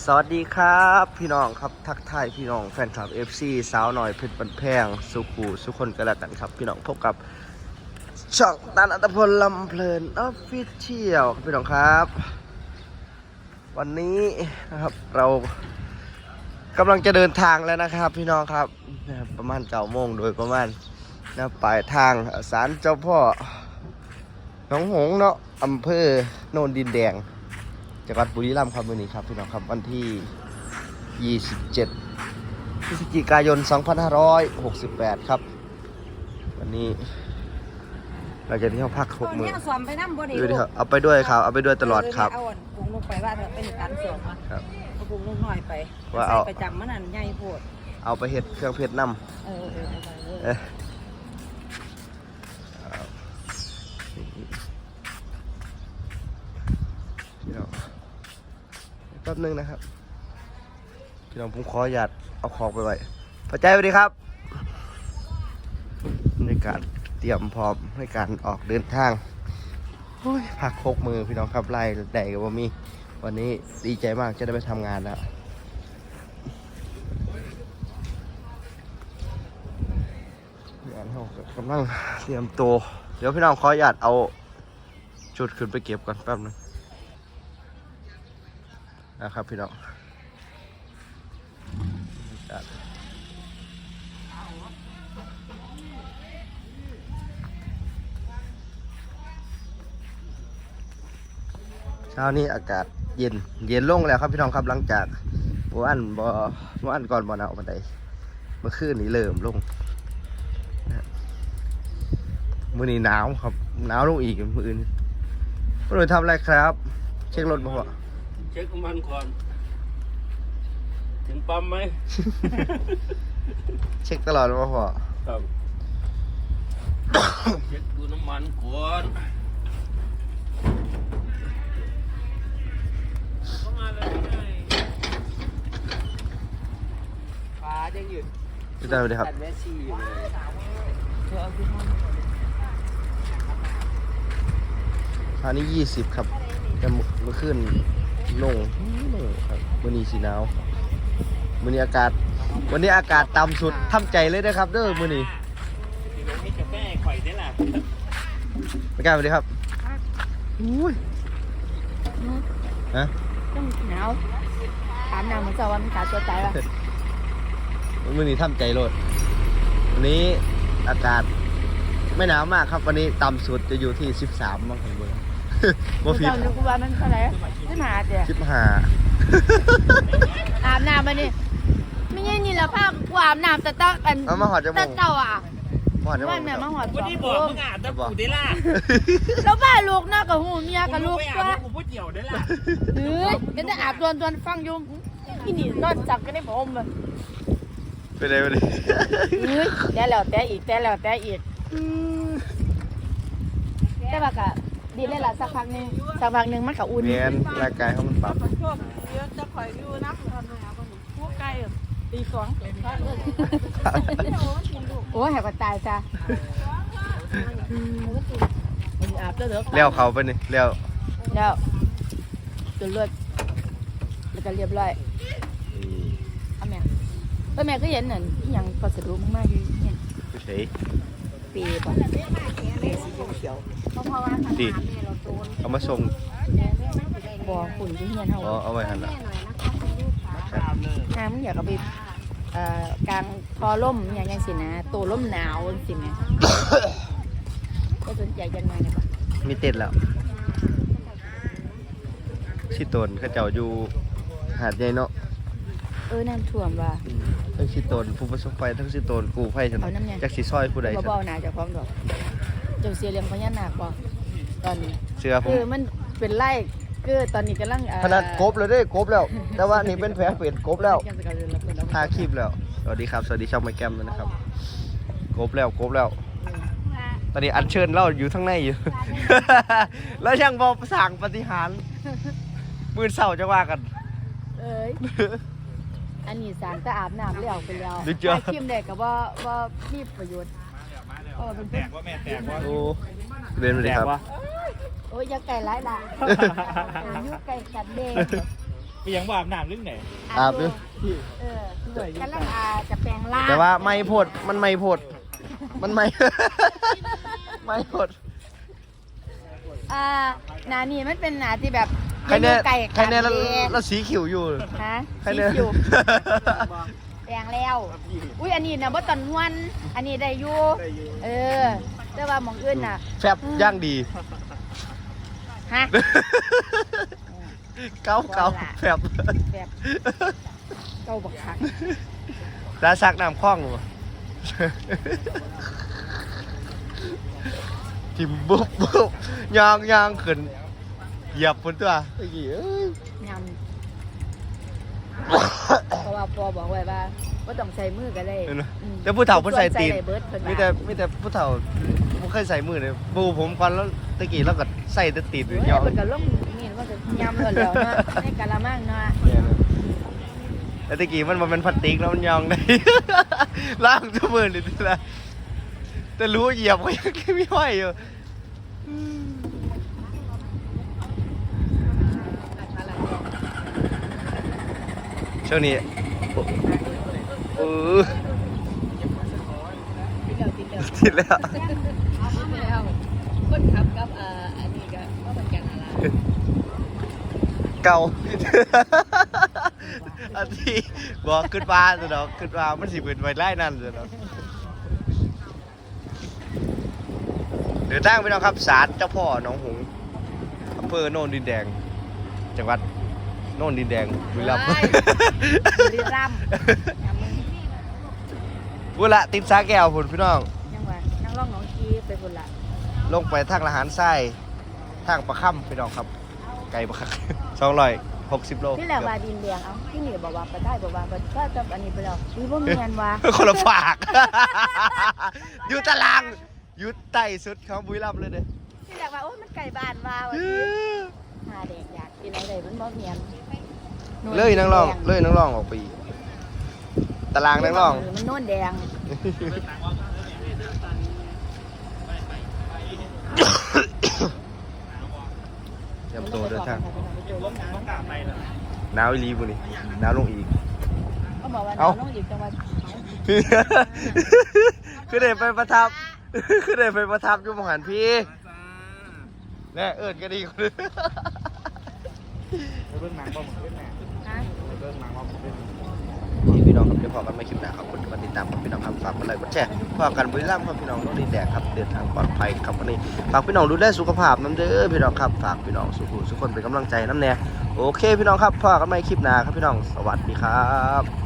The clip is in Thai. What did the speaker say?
สวัสดีครับ พี่น้องครับทักทายพี่น้องแฟนคลับ FC สาวหน่อยเพชรบันแพง สุขูสุคนกันแล้วกันครับ พี่น้องพบกับช่องตันอัตพลลำเพลินออฟฟิเชียลครับพี่น้องครับ วันนี้นะครับเรากำลังจะเดินทางแล้วนะครับ พี่น้องครับประมาณเก้าโมงโดยประมาณนะปลายทางศาลเจ้าพ่อหนองหงส์เนาะอำเภอโนนดินแดง จังหวัดบุรีรัมย์ครับวันนี้ครับพี่น้องครับวันที่ 27 พฤศจิกายน 2568 ครับ วันนี้เราจะเที่ยวพักหกหมื่นเนี่ยสวมไปน้ำบ่ได้ดูดิครับเอาไปด้วยครับ เอาไปด้วยตลอดครับเอาปรุงลงไปว่าเธอเป็นการสวมมาครับเอาปรุงลงหน่อยไปว่าเอาใส่ประจำมันนั่นใหญ่โพดเอาไปเห็ดเครื่องเพชรน้เออเออเออเออำเอ๊ะพี่น้องแป๊บนึงนะครับพี่น้องผมขออนุญาตเอาของไปไว้พระใจสวัสดีครับในการเตรียมพร้อมในการออกเดินทางพักหกมือพี่น้องครับไล่แดกกับว่ามีวันนี้ดีใจมากจะได้ไปทำงานแล้วงานเขากำลังเตรียมตัว เดี๋ยวพี่น้องขออนุญาตเอาชุดขึ้นไปเก็บก่อนแป๊บนึง นะครับพี่น้องเช้านี้อากาศเย็นเย็นลงแล้วครับพี่น้องครับหลังจากเมื่อวานบ่เมื่อวานก่อนบ่หนาวปานใดเมื่อคืนนี้เริ่มลงมื่อนี้หนาวครับหนาวลงอีกมื่ออื่นมื่ออื่นทำอะไรครับ เช็ครถมาพ่อ เช็คน้ำมันก่อน ถึงปั๊มไหม เช็คตลอดมาพ่อครับ เช็คดูน้ำมันก่อนเข้ามาเลยไงฟ้ายังหยุดพี่ตาสวัสดีครับ แต่แม่ชีอยู่เลยเธอเอาขึ้นห้องอันนี้ยี่สิบครับแต่เมื่อคืน ลงลงครับมื่อนี้สีหนาวมื่อนี้อากาศ วันนี้อากาศต่ำสุดทำใจเลยนะครับ เด้อมื่อนี้ที่น้องให้กาแฟข่อยได้ล่ะพี่กาสวัสดีครับอุ้ยฮะต้องหนาวถามน้ำมันจะว่ามันขาดตัวตายป่ะมื่อนี้ทำใจโลดวันนี้อากาศไม่หนาวมากครับ วันนี้ต่ำสุดจะอยู่ที่สิบสามบางคนเบอร์ บ่ผิดเจ้านึกว่ามันเท่าไหร่ไม่มาเจ้ะสิบห้าอาบน้ำมานี่ไม่ใช่นี่ละภาพกูอาบน้ำแต่ต้องอันเอามาหอดจมูแต่กเจ้าอะหอดจมูว่ากแม่มาหอดสวันองนี้บคอกนมึงอาบน้ำปูได้ล่ะแล้วบ้านลูกน่ากับหูเมียกับลูกไม่อาก็บน้ำปูผู้เดี่ยวได้ล่ะเฮ้ยก็จะอาบตัวตัวฟังอยุ่ที่นี่นอนจับกันได้ผมเลยไปเลยไปเลยเฮ้ยแต่แล้วแต่อีกแต่แล้วแต่อีกแต่ว่ากะ ดีเลยล่ะสักพักหนึงสักพักหนึงมันก็อุ่นเนียนร่างกายเขามันปรับช่วงเยอะจะคอยอยู่นักตอนไหนอะบ้างผู้ไกลตีสองโอ้ยแหกว่าตายจ้ะอาบเถอะเลี้ยวเขาไปนี่เลี้ยวแล้วจนเลือดแล้วก็เรียบร้อยเอาแม่แล้วแม่ก็เห็นนั่นอหยังพัสดุมากๆอยู่เนี่ย เฉย ปีป่ะปีสีเขียวเพราะว่าดีเอามาส่งบ่อฝุ่นที่เฮียนเฮาอ๋อเอาไว้หันละน้ำมันอยากเอาไปเอ่อกลางคอล่มอย่างยังสินะตัวล่มหนาวสิแม่ก็สนใจจังเลยนะปะมีเต็ดแล้วชิโตนเขาเจ้าอยู่หาดใหญ่เนาะเออน้ำท่วมว่ะอืม ทั้งชิโตนผู้ประสบภัยทั้งชิโตนกูภัยฉันเอาน้ำเนี่ยจากสีซอยผู้ใดบ่ฉันเบาหนาจากความดอกเจ้าเสียเลี้ยงพญานาคบ่ตอนนี้เชื่อผคืมอมันเป็นไร่คือตอนนี้กำลังเอ่อขนาดกบเลยเด้กบแล้ว แต่ว่านี่เป็นแผลเป็นกบแล้วยังจะกำลังรับเงินเอาทาคลิปแล้วสวัสดีครับสวัสดีช่องไมแกมด้วยนะครับกบแล้วกบแล้ว ตอนนี้อัญเชิญเล่าอยู่ทั้างในอยู่ แล้วยังบอกสั่งปฏิหารย์มือเศร้าจะว่ากัน เอ้ย อันนี้สารจะอาบน้ำแล้วไปแล้วดูจ้ะไอ้ครีมแดกก็บ่บ่มีประโยชน์เพราะว่าเป็นแตกว่าแม่แตกว่าโอ้เรียนไปเลยครับโอ้ยอย่าไก่ร้ายละเอออยู่ไก่กัดเด้งไปยังว่าอาบน้ำลึกไหนอาบดิ เออกำลังอาจะแปลงร่างแต่ว่าไม่โพดมันไม่โพดมันไม่ ไม่โพด อ่าหนานี่มันเป็นหนาที่แบบ ใครแน่ไก่ใครแน่แล้วกัดเองแล้วสีขิวอยู่ฮะใครสีแน่ คิวแปลงแล้ว อุ้ยอันนี้นะบ่ตอนนวลอันนี้ได้อยู่ เออ แต่ว่าหมองอื่นน่ะ แฟบย่างดี ฮะ เก้าเก้าแฟบแบบเก้าบักคักแล้วซักน้ำคล้องบ่ทิมบุ๊บบุ๊บยางยางขึ้น เหยียบบนตัวไอ้กี้เอ้ยยำเพราะว่าปอบอกไว้ว่าว่าต้องใส่มือก็ได้เห็นไหมอืมแล้วผู้เฒ่าผู้ใส่ตีนส่วนได้เบิดเพิ่นว่ามีแต่มีแต่ผู้เฒ่าผมเคยใส่มือเลยปูผมก่อนแล้วตะกี้แล้วก็ใส่แต่ตีนเฮ้ยยาวเพิ่นก็ลงนี่มันก็ยำเลยแล้วเนาะในกะละมังเนาะแล้วตะกี้มันมันเป็นพลาสติกแล้วมันยองได้ ล่างทุกมือเลยทีละแต่รู้เหยียบก็ยังไม่ไหวอยู่ ช่วงนี้เออติดแล้วติดแล้วคนขับกับเอ่ออันนี้ก็ว่าเหมือนกันอะไรเก่าอันที่บอกขึ้นมาสิเนาะขึ้นมามันสิเป็นไวไล่นั่นสิเนาะเดินทางไปน้องครับศาลเจ้าพ่อหนองหงส์อำเภอโน่นดินแดง จังหวัด โน่นดินแดงบุรีรัมย์ว้ายบุรีรัมย์ยำมึงบุละติดสาแก้วพุ่นพี่น้อง ยังว่านั่งร้องน้องกีไปพุ่นละลงไปทางละหารไส้ทางประค่ำพี่น้องครับ ไกลประคักสองร้อยหกสิบโลที่แหละว่าดินแดงเอ้าที่นี่บอกว่าไปได้บอกว่าไปก็จะอันนี้ไปแล้วอุ้ยบ่มีเงินว่า คนละฝาก อยู่ตารางอยู่ใต้สุดของบุรีรัมย์เลยเด้อที่แหละว่าโอ้ยมันไก่บ้านว่าว่าสิหาเด็กอยา กกินอะไรมันบ่เมียนเลยนังรอง เลยนังรองออกไปอีกตารางนังรอง มันโน่นแดง เตรียมตัวเดินทางต้องตามไปนะหนาวอีหลีบุนี่หนาวลงอีกเขาบอกว่าเอ้าน้องอยู่จังหวัดคือได้ไปประทับ คือได้ไปประทับอยู่มหันพี่แน่เอิญก็ดีคนนึง ไปเบิ้งหนังบ่ผมเล่นแม่ไปเบิ้งหนังบ่ผมเล่นพี่น้องครับเดี๋ยวพอกันไม่คลิปหน้าครับคนที่มาติดตามครับพี่น้องครับฝากกดไลค์กดแชร์ฝากกันบุญล่ามครับพี่น้องน้องดีแดกครับเดินทางปลอดภัยครับวันนี้ฝากพี่น้องดูแลสุขภาพน้ำเด้อพี่น้องครับฝากพี่น้องสุขุสุขคนเป็นกำลังใจน้ำแน่โอเคพี่น้องครับพอกันไม่คลิปหน้าครับพี่น้องสวัสดีครับ